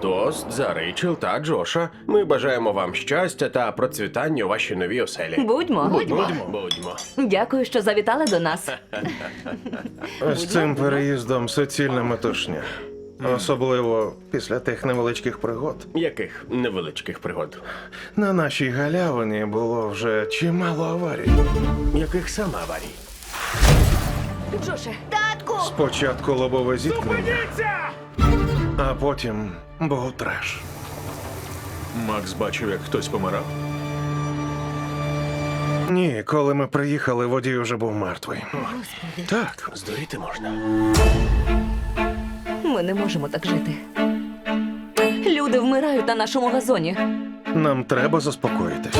Тост за Рейчел та Джоша. Ми бажаємо вам щастя та процвітання у вашій новій оселі. Будьмо. Будьмо. Будьмо. Дякую, що завітали до нас. З цим переїздом суцільна метушня. Особливо після тих невеличких пригод. Яких невеличких пригод? На нашій галявині було вже чимало аварій. Яких саме аварій? Джоше, татку! Спочатку лобове зіткнення, а потім був треш. Макс бачив, як хтось помирав. Ні, коли ми приїхали, водій вже був мертвий. Так, Здуріти можна. ми не можемо так жити. Люди вмирають на нашому газоні. нам треба заспокоїтись.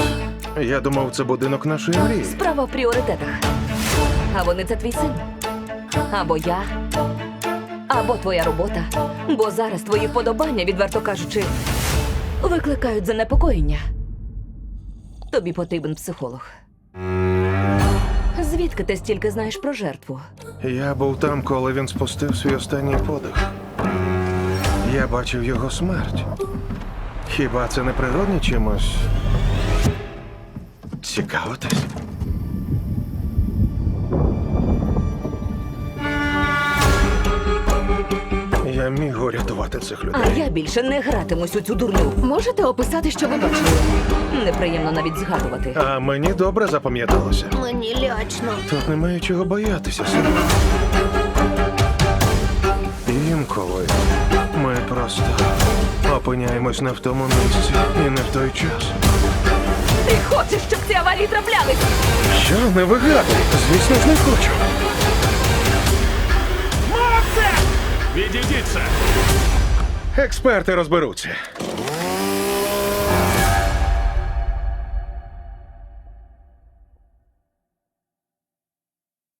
Я думав, це будинок нашої мрії. Справа в пріоритетах. А вони це твій син. Або я, або твоя робота. Бо зараз твої вподобання, відверто кажучи, викликають занепокоєння. Тобі потрібен психолог. Звідки ти стільки знаєш про жертву? Я був там, коли він спустив свій останній подих. Я бачив його смерть. Хіба це не природні чимось? Цікавитись? Я міг урятувати цих людей. А я більше не гратимусь у цю дурню. Можете описати, що ви бачили? Неприємно навіть згадувати. А мені добре запам'яталося. Мені лячно. Тут немає чого боятися, сину. Інколи ми просто опиняємось не в тому місці і не в той час. Ти хочеш, щоб ці аварії траплялись? Що не вигадуй? Звісно ж не хочу. Відійдіться! Експерти розберуться.